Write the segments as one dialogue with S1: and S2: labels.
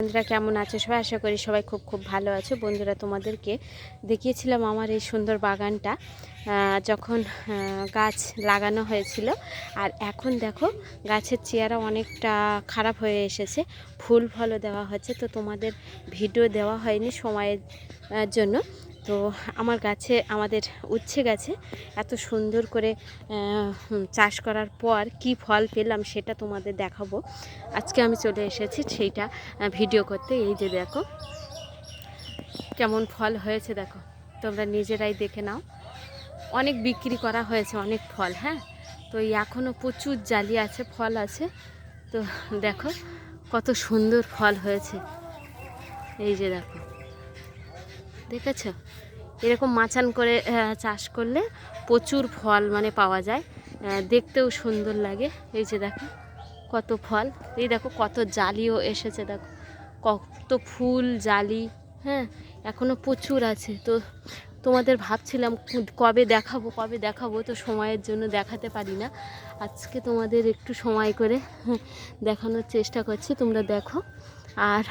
S1: বন্ধুরা কেমন আছো? সবাই আশা করি সবাই খুব খুব ভালো আছো। বন্ধুরা তোমাদেরকে দেখিয়েছিলাম আমার এই সুন্দর বাগানটা যখন গাছ লাগানো হয়েছিল। আর এখন দেখো, গাছের চেয়ারা অনেকটা খারাপ হয়ে এসেছে। ফুল ফলও দেওয়া হচ্ছে। তো তোমাদের ভিডিও দেওয়া হয়নি সময়ের জন্য। তো আমার গাছে, আমাদের উচ্ছে গাছে এত সুন্দর করে চাষ করার পর কি ফল পেলাম সেটা তোমাদের দেখাবো। আজকে আমি চলে এসেছি সেইটা ভিডিও করতে। এই যে দেখো, কেমন ফল হয়েছে দেখো। তোমরা নিজেরাই দেখে নাও। অনেক বিক্রি করা হয়েছে অনেক ফল হ্যাঁ? তো এখনও প্রচুর জালি আছে, ফল আছে। তো দেখো কত সুন্দর ফল হয়েছে। এই যে দেখো। দেখেছ? এরকম মাচান করে চাষ করলে প্রচুর ফল মানে পাওয়া যায়। দেখতেও সুন্দর লাগে। এই যে দেখো, কত ফল। এই দেখো, কত জালিও এসেছে দেখো। কত ফুল, জালি হ্যাঁ এখনও প্রচুর আছে। তো তোমাদের ভাবছিলাম কবে দেখাবো কবে দেখাবো তো সময়ের জন্য দেখাতে পারি না। আজকে তোমাদের একটু সময় করে দেখানোর চেষ্টা করছি, তোমরা দেখো। আর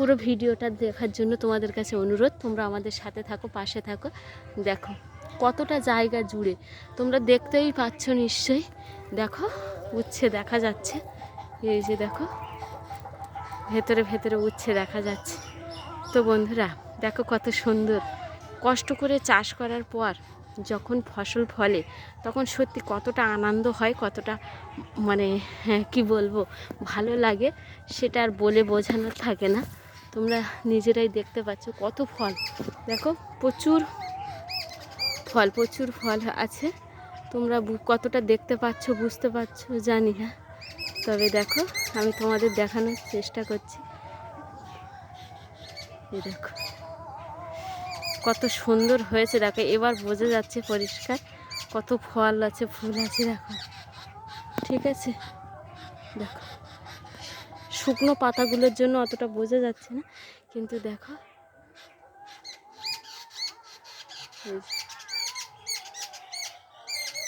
S1: পুরো ভিডিওটা দেখার জন্য তোমাদের কাছে অনুরোধ, তোমরা আমাদের সাথে থাকো, পাশে থাকো। দেখো, কতটা জায়গা জুড়ে। তোমরা দেখতেই পাচ্ছ নিশ্চয়ই। দেখো, উচ্ছে দেখা যাচ্ছে। এই যে দেখো, ভেতরে ভেতরে উচ্ছে দেখা যাচ্ছে। তো বন্ধুরা, দেখো কত সুন্দর। কষ্ট করে চাষ করার পর যখন ফসল ফলে, তখন সত্যি কতটা আনন্দ হয়, কতটা মানে হ্যাঁ কী বলব, ভালো লাগে, সেটা আর বলে বোঝানোর থাকে না। তোমরা নিজেরাই দেখতে পাচ্ছ কত ফল। দেখো, প্রচুর ফল প্রচুর ফল আছে। তোমরা কতটা দেখতে পাচ্ছ, বুঝতে পারছ, জানি না। তবে দেখো, আমি তোমাদের দেখানোর চেষ্টা করছি। দেখো, কত সুন্দর হয়েছে। দেখো, এবার বোঝা যাচ্ছে পরিষ্কার কত ফল আছে, ফুল আছে, দেখো। ঠিক আছে? দেখো। শুকনো পাতাগুলোর জন্য অতটা বোঝা যাচ্ছে না। কিন্তু দেখো।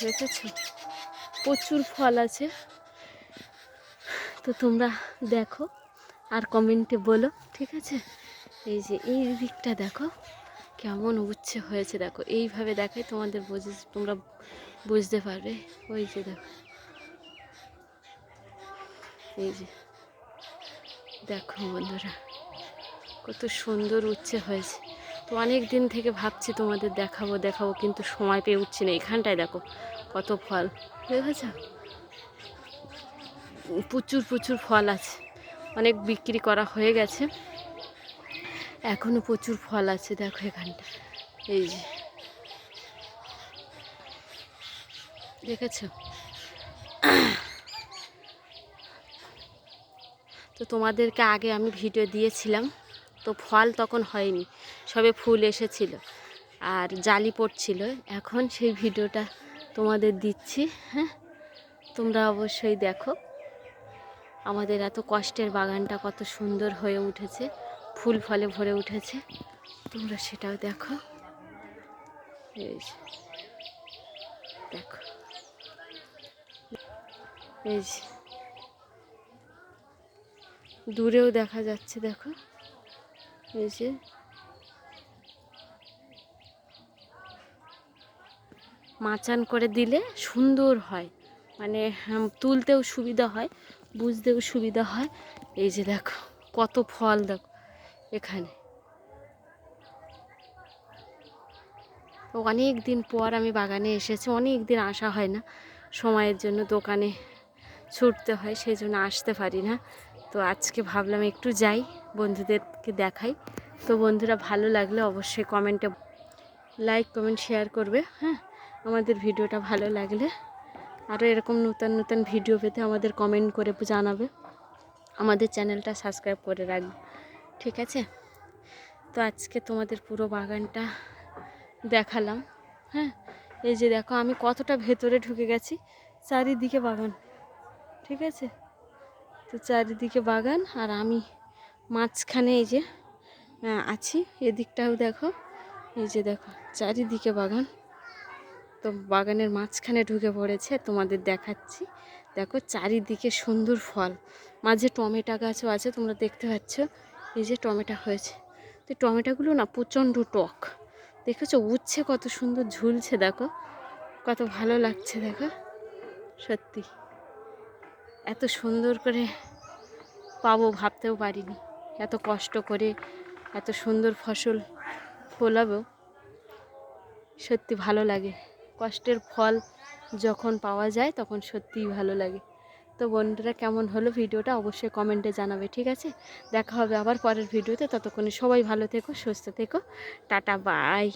S1: দেখেছ? প্রচুর ফল আছে। তো তোমরা দেখো আর কমেন্টে বলো, ঠিক আছে? এই যে, এই দিকটা দেখো। কেমন উচ্ছে হয়েছে দেখো। এইভাবে দেখাই তোমাদের বুঝে, তোমরা বুঝতে পারবে। ওই যে দেখো। এই যে। দেখো বন্ধুরা, কত সুন্দর উচ্ছে হয়েছে। তো অনেক দিন থেকে ভাবছি তোমাদের দেখাবো দেখাবো, কিন্তু সময় পেয়ে উঠছি না। এখানটায় দেখো কত ফল। দেখেছ? প্রচুর প্রচুর ফল আছে। অনেক বিক্রি করা হয়ে গেছে। এখনও প্রচুর ফল আছে, দেখো এখানটা। এই যে। দেখেছ? তো তোমাদেরকে আগে আমি ভিডিও দিয়েছিলাম, তো ফল তখন হয়নি, সবে ফুল এসেছিল আর জালি পড়ছিল। এখন সেই ভিডিওটা তোমাদের দিচ্ছি হ্যাঁ? তোমরা অবশ্যই দেখো। আমাদের এত কষ্টের বাগানটা কত সুন্দর হয়ে উঠেছে, ফুল ফলে ভরে উঠেছে। তোমরা সেটাও দেখো। দেখো। এই যে দূরেও দেখা যাচ্ছে, দেখো। এই যে। মাচান করে দিলে সুন্দর হয়। মানে তুলতেও সুবিধা হয়, বুঝতেও সুবিধা হয়। এই যে দেখো, কত ফল দেখো, এখানে। অনেক দিন পর আমি বাগানে এসেছি অনেক দিন আসা হয় না। সময়ের জন্য দোকানে ছুটতে হয়, সেই জন্য আসতে পারি না। তো আজকে ভাবলাম একটু যাই, বন্ধুদেরকে দেখাই। তো বন্ধুরা, ভালো লাগলে অবশ্যই কমেন্টে লাইক, কমেন্ট, শেয়ার করবে হ্যাঁ? আমাদের ভিডিওটা ভালো লাগলে আরও এরকম নতুন নতুন ভিডিও পেতে আমাদের কমেন্ট করে জানাবে। আমাদের চ্যানেলটা সাবস্ক্রাইব করে রাখবে ঠিক আছে? তো আজকে তোমাদের পুরো বাগানটা দেখালাম হ্যাঁ? এই যে দেখো, আমি কতটা ভেতরে ঢুকে গেছি, চারিদিকে বাগান, ঠিক আছে? তো চারিদিকে বাগান আর আমি মাঝখানে এই যে আছি। এদিকটাও দেখো, এই যে দেখো, চারিদিকে বাগান। তো বাগানের মাঝখানে ঢুকে পড়েছে, তোমাদের দেখাচ্ছি। দেখো চারিদিকে সুন্দর ফল। মাঝে টমেটো গাছও আছে, তোমরা দেখতে পাচ্ছ। এই যে টমেটো হয়েছে। তো টমেটোগুলো না প্রচণ্ড টক। দেখেছ? উচ্ছে কত সুন্দর ঝুলছে, দেখো। কত ভালো লাগছে, দেখো। সত্যি। এত সুন্দর করে পাবো ভাবতেও পারিনি। এত কষ্ট করে এত সুন্দর ফসল ফলাবো, সত্যি ভালো লাগে। কষ্টের ফল যখন পাওয়া যায় তখন সত্যিই ভালো লাগে। তো বন্ধুরা, কেমন হলো ভিডিওটা অবশ্যই কমেন্টে জানাবে, ঠিক আছে? দেখা হবে আবার পরের ভিডিওতে। ততক্ষণে সবাই ভালো থেকো, সুস্থ থেকো। Tata, bye.